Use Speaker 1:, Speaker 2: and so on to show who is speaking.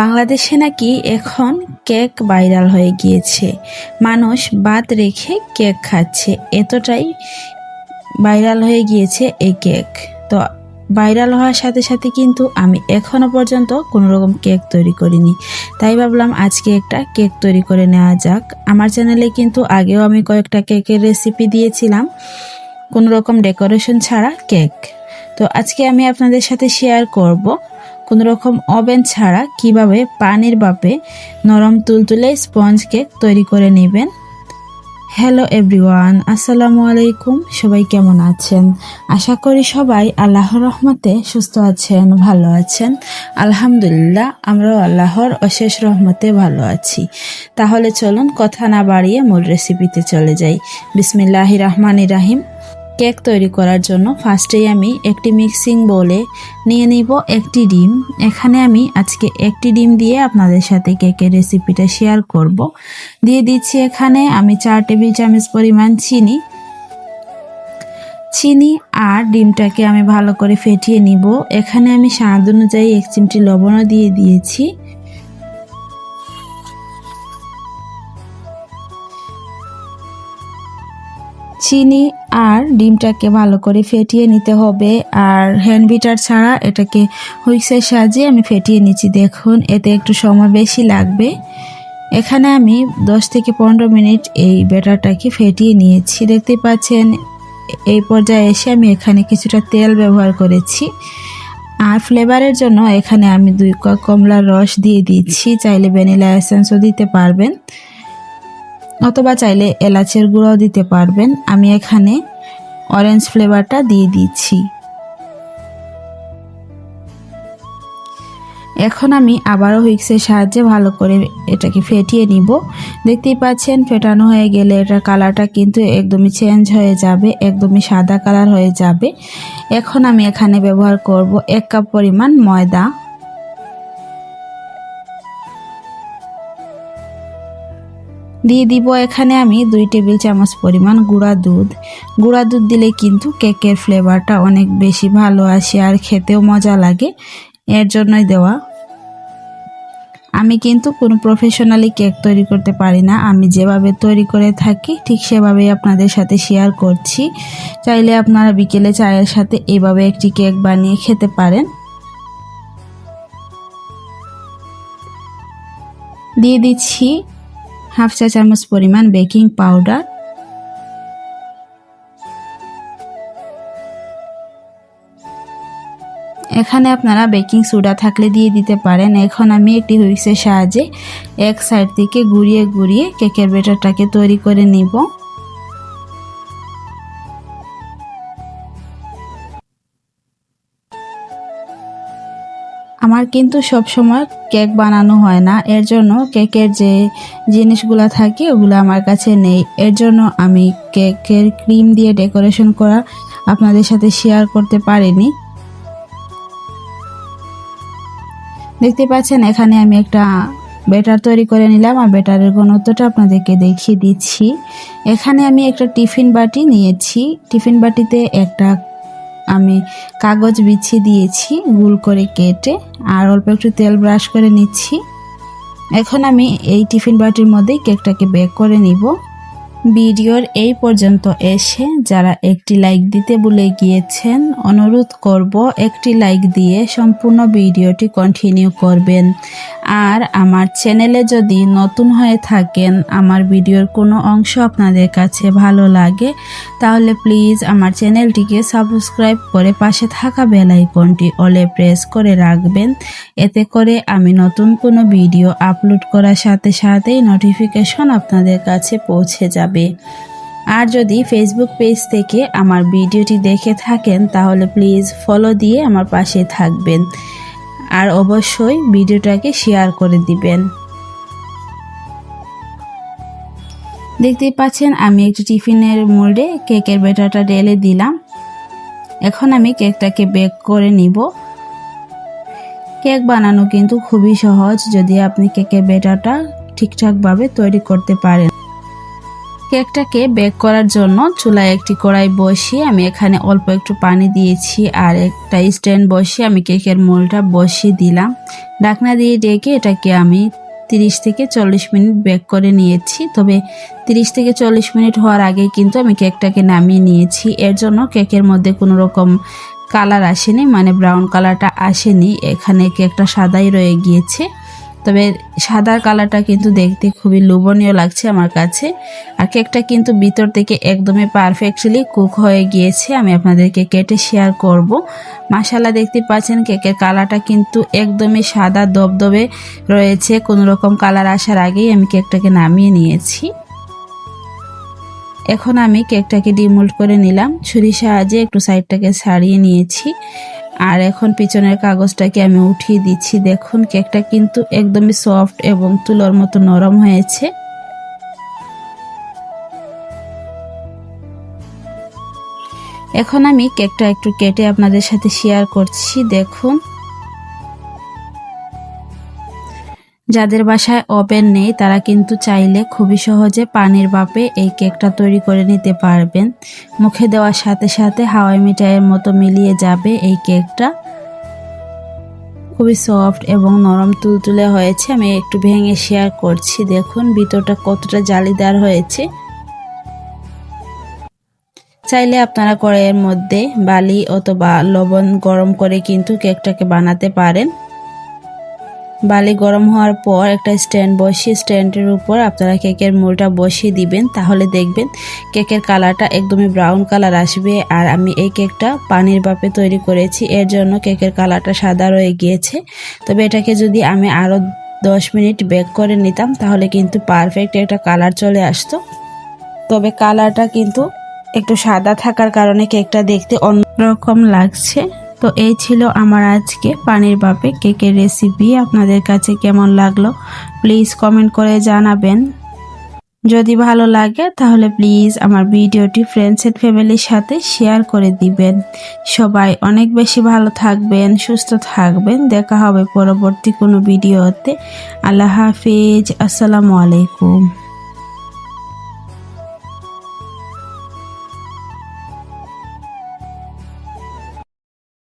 Speaker 1: বাংলাদেশে নাকি এখন কেক ভাইরাল হয়ে গিয়েছে। মানুষ বাদ রেখে কেক খাচ্ছে। এতটাই ভাইরাল হয়ে গিয়েছে এই কেক। তো ভাইরাল হওয়ার সাথে সাথে কিন্তু আমি এখনও পর্যন্ত কোনো রকম কেক তৈরি করিনি। তাই ভাবলাম আজকে একটা কেক তৈরি করে নেওয়া যাক। আমার চ্যানেলে কিন্তু আগেও আমি কয়েকটা কেকের রেসিপি দিয়েছিলাম। কোনো রকম ডেকোরেশন ছাড়া কেক। তো আজকে আমি আপনাদের সাথে শেয়ার করব কোনো রকম ওভেন ছাড়া কীভাবে পানির বাপে নরম তুলতুলে স্পঞ্জ কেক তৈরি করে নেবেন? হ্যালো এভরিওয়ান আসসালামু আলাইকুম, সবাই কেমন আছেন? আশা করি সবাই আল্লাহর রহমতে সুস্থ আছেন, ভালো আছেন। আলহামদুলিল্লাহ, আমরাও আল্লাহর অশেষ রহমতে ভালো আছি। তাহলে চলুন কথা না বাড়িয়ে মূল রেসিপিতে চলে যাই। বিসমিল্লাহ রহমান রাহিম। কেক তৈরি করার জন্য ফার্স্টেই আমি একটি মিক্সিং বলে নিয়ে নিব একটি ডিম। এখানে আমি আজকে একটি ডিম দিয়ে আপনাদের সাথে কেকের রেসিপিটা শেয়ার করব। দিয়ে দিচ্ছি এখানে আমি চার টেবিল চামচ পরিমাণ চিনি। চিনি আর ডিমটাকে আমি ভালো করে ফেটিয়ে নিব। এখানে আমি স্বাদ অনুযায়ী এক চিমটি লবণও দিয়ে দিয়েছি। চিনি আর ডিমটাকে ভালো করে ফেটিয়ে নিতে হবে। আর হ্যান্ড বিটার ছাড়া এটাকে হুইক্সের সাহায্যে আমি ফেটিয়ে নিচ্ছি। দেখুন, এতে একটু সময় বেশি লাগবে। এখানে আমি 10 থেকে পনেরো মিনিট এই ব্যাটারটাকে ফেটিয়ে নিয়েছি। দেখতে পাচ্ছেন, এই পর্যায়ে এসে আমি এখানে কিছুটা তেল ব্যবহার করেছি। আর ফ্লেভারের জন্য এখানে আমি দুই কাপ কমলার রস দিয়ে দিচ্ছি। চাইলে ভ্যানিলা এসেন্সও দিতে পারবেন। অথবা চাইলে এলাচের গুঁড়াও দিতে পারবেন। আমি এখানে অরেঞ্জ ফ্লেভারটা দিয়ে দিচ্ছি। এখন আমি আবারও হুইক্সের সাহায্যে ভালো করে এটাকে ফেটিয়ে নিব। দেখতেই পাচ্ছেন, ফেটানো হয়ে গেলে এটার কালারটা কিন্তু একদমই চেঞ্জ হয়ে যাবে, একদমই সাদা কালার হয়ে যাবে। এখন আমি এখানে ব্যবহার করব এক কাপ পরিমাণ ময়দা। দিয়ে দিব এখানে আমি দুই টেবিল চামচ পরিমাণ গুঁড়া দুধ। গুঁড়া দুধ দিলে কিন্তু কেকের ফ্লেভারটা অনেক বেশি ভালো আসে আর খেতেও মজা লাগে। এর জন্যই দেওয়া। আমি কিন্তু কোনো প্রফেশনালি কেক তৈরি করতে পারি না। আমি যেভাবে তৈরি করে থাকি ঠিক সেভাবেই আপনাদের সাথে শেয়ার করছি। চাইলে আপনারা বিকেলে চায়ের সাথে এভাবে একটি কেক বানিয়ে খেতে পারেন। দিয়ে দিচ্ছি হাফ চা চামচ পরিমাণ বেকিং পাউডার। এখানে আপনারা বেকিং সোডা থাকলে দিয়ে দিতে পারেন। এখন আমি একটি হুইক্সের সাহায্যে এক সাইড থেকে ঘুরিয়ে ঘুরিয়ে কেকের বেটারটাকে তৈরি করে নিব। আমার কিন্তু সব সময় কেক বানানো হয় না। এর জন্য কেকের যে জিনিসগুলো থাকে, ওগুলো আমার কাছে নেই। এর জন্য আমি কেকের ক্রিম দিয়ে ডেকোরেশন করা আপনাদের সাথে শেয়ার করতে পারিনি। দেখতে পাচ্ছেন, এখানে আমি একটা বেটার তৈরি করে নিলাম। আর বেটারের ঘনত্বটা আপনাদেরকে দেখিয়ে দিচ্ছি। এখানে আমি একটা টিফিন বাটি নিয়েছি। টিফিন বাটিতে একটা আমি কাগজ বিছিয়ে দিয়েছি, গুল করে কেটে, আর অল্প একটু তেল ব্রাশ করে নিচ্ছি। এখন আমি এই টিফিন বাটির মধ্যেই কেকটাকে বেক করে নিব। ভিডিওর এই পর্যন্ত এসে যারা একটি লাইক দিতে ভুলে গিয়েছেন, অনুরোধ করব একটি লাইক দিয়ে সম্পূর্ণ ভিডিওটি কন্টিনিউ করবেন। আর আমার চ্যানেলে যদি নতুন হয়ে থাকেন, আমার ভিডিওর কোনো অংশ আপনাদের কাছে ভালো লাগে, তাহলে প্লিজ আমার চ্যানেলটিকে সাবস্ক্রাইব করে পাশে থাকা বেল আইকনটি অলে প্রেস করে রাখবেন। এতে করে আমি নতুন কোনো ভিডিও আপলোড করার সাথে সাথেই নোটিফিকেশন আপনাদের কাছে পৌঁছে যাবে। আর যদি ফেসবুক পেজ থেকে আমার ভিডিওটি দেখে থাকেন, তাহলে প্লিজ ফলো দিয়ে আমার পাশে থাকবেন। আর অবশ্যই ভিডিওটাকে শেয়ার করে দিবেন। দেখতেই পাচ্ছেন, আমি একটি টিফিনের মোল্ডে কেকের বেটারটা ঢেলে দিলাম। এখন আমি কেকটাকে বেক করে নিব। কেক বানানো কিন্তু খুবই সহজ, যদি আপনি কেকের বেটারটা ঠিকঠাকভাবে তৈরি করতে পারেন। কেকটাকে বেক করার জন্য চুলায় একটি কড়াই বসিয়ে আমি এখানে অল্প একটু পানি দিয়েছি আর একটা স্ট্যান্ড বসিয়ে আমি কেকের মোলটা বসিয়ে দিলাম। ঢাকনা দিয়ে ডেকে এটাকে আমি তিরিশ থেকে চল্লিশ মিনিট বেক করে নিয়েছি। তবে তিরিশ থেকে চল্লিশ মিনিট হওয়ার আগে কিন্তু আমি কেকটাকে নামিয়ে নিয়েছি। এর জন্য কেকের মধ্যে কোনো রকম কালার আসেনি মানে ব্রাউন কালারটা আসেনি। এখানে কেকটা সাদাই রয়ে গিয়েছে। তবে সাদার কালারটা কিন্তু দেখতে খুবই লোভনীয় লাগছে আমার কাছে। আর কেকটা কিন্তু ভিতর থেকে একদমই পারফেক্টলি কুক হয়ে গিয়েছে, আমি আপনাদেরকে কেটে শেয়ার করব। মাসালা দেখতে পাচ্ছেন কেকের কালারটা কিন্তু একদমই সাদা দবদবে রয়েছে, কোনো রকম কালার আসার আগেই আমি কেকটাকে নামিয়ে নিয়েছি। এখন আমি কেকটাকে ডিমোল্ড করে নিলাম, ছুরির সাহায্যে একটু সাইডটাকে ছাড়িয়ে নিয়েছি। আর এখন পিছনের কাগজটাকে আমি উঠিয়ে দিচ্ছি। দেখুন, কেকটা কিন্তু একদমই সফট এবং তুলোর মতো নরম হয়েছে। এখন আমি কেকটা একটু কেটে আপনাদের সাথে শেয়ার করছি। দেখুন যাদের বাসায় ওভেন নেই, তারা কিন্তু চাইলে খুবই সহজে পানির বাপে এই কেকটা তৈরি করে নিতে পারবেন। মুখে দেওয়ার সাথে সাথে হাওয়াই মিঠাইয়ের মতো মিলিয়ে যাবে এই কেকটা। খুবই সফট এবং নরম তুলতুলে হয়েছে, আমি একটু ভেঙে শেয়ার করছি। দেখুন, ভিতরটা কতটা জালিদার হয়েছে। চাইলে আপনারা কড়াইয়ের মধ্যে বালি অথবা লবণ গরম করে কিন্তু কেকটাকে বানাতে পারেন। বালি গরম হওয়ার পর একটা স্ট্যান্ড বসিয়ে স্ট্যান্ডের উপর আপনারা কেকের মোলটা বসিয়ে দিবেন, তাহলে দেখবেন কেকের কালারটা একদমই ব্রাউন কালার আসবে। আর আমি এই কেকটা পানির বাপে তৈরি করেছি, এর জন্য কেকের কালারটা সাদা রয়ে গিয়েছে। তবে এটাকে যদি আমি আরও দশ মিনিট বেক করে নিতাম, তাহলে কিন্তু পারফেক্ট একটা কালার চলে আসতো। তবে কালারটা কিন্তু একটু সাদা থাকার কারণে কেকটা দেখতে অন্যরকম লাগছে। তো এই ছিল আমার আজকে পানির বাপে কেকের রেসিপি আপনাদের কাছে কেমন লাগল? প্লিজ কমেন্ট করে জানাবেন। যদি ভালো লাগে, তাহলে প্লিজ আমার ভিডিওটি ফ্রেন্ডস এন্ড ফ্যামিলির সাথে শেয়ার করে দিবেন। সবাই অনেক বেশি ভালো থাকবেন, সুস্থ থাকবেন। দেখা হবে পরবর্তী কোনো ভিডিওতে। আল্লাহ হাফিজ। আসসালামু আলাইকুম।